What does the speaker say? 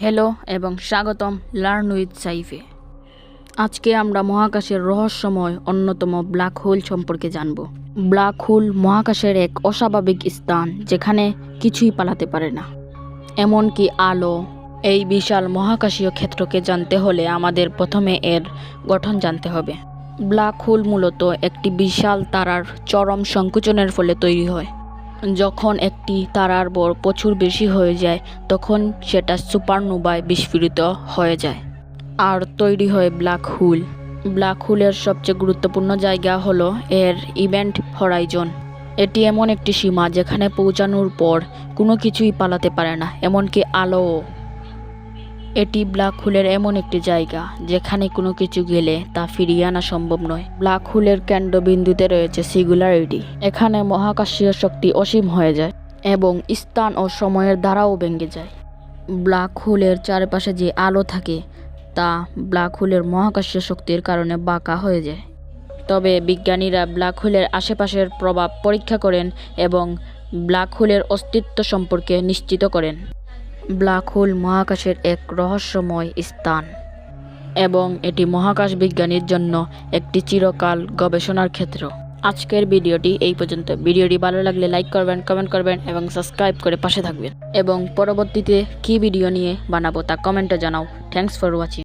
Hello এবং স্বাগতম learn with সাইফে। আজকে আমরা মহাকাশের রহস্যময় অন্যতম ব্ল্যাক হোল সম্পর্কে জানব। ব্ল্যাক হোল মহাকাশের এক অস্বাভাবিক স্থান যেখানে কিছুই পালাতে পারে না। এমনকি আলো, এই বিশাল মহাকাশীয় ক্ষেত্রকে জানতে হলে আমাদের প্রথমে এর গঠন জানতে হবে। ব্ল্যাক হোল মূলত একটি বিশাল তারার চরম সংকুচনের ফলে তৈরি হয়। যখন একটি তারার বর প্রচুর বেশি হয়ে যায়, তখন সেটা সুপারনোভায় বিস্ফোরিত হয়ে যায়। আর তৈরি হয় ব্ল্যাক হুল। ব্ল্যাক হুলের সবচেয়ে গুরুত্বপূর্ণ জায়গা হলো এর ইভেন্ট হরাইজন। এটি এমন একটি সীমা যেখানে পৌঁছানোর পর কোনো কিছুই পালাতে পারে না, এমনকি আলোও। এটি ব্ল্যাক হোলের এমন একটি জায়গা, যেখানে কোনো কিছু গেলে তা ফিরিয়ে আনা সম্ভব নয়। ব্ল্যাক হোলের কেন্দ্রবিন্দুতে রয়েছে সিঙ্গুলারিটি, এখানে মহাকাশীয় শক্তি অসীম হয়ে যায় এবং স্থান ও সময়ের দ্বারাও ভেঙে যায়। ব্ল্যাক হোলের চারপাশে যে আলো থাকে, তা ব্ল্যাক হোলের মহাকাশীয় শক্তির কারণে বাঁকা হয়ে যায়। তবে বিজ্ঞানীরা ব্ল্যাক হোলের আশেপাশের প্রভাব পরীক্ষা করেন এবং ব্ল্যাক হোলের অস্তিত্ব সম্পর্কে নিশ্চিত করেন। ব্ল্যাক হোল মহাকাশের এক রহস্যময় স্থান। এবং এটি মহাকাশ বিজ্ঞানীর জন্য একটি চিরকাল গবেষণার ক্ষেত্র। আজকের ভিডিওটি এই পর্যন্ত। ভিডিওটি ভালো লাগলে লাইক করবেন, কমেন্ট করবেন এবং সাবস্ক্রাইব করে পাশে থাকবেন। এবং পরবর্তীতে কি ভিডিও নিয়ে বানাবো তা কমেন্টে জানাও। Thanks for watching.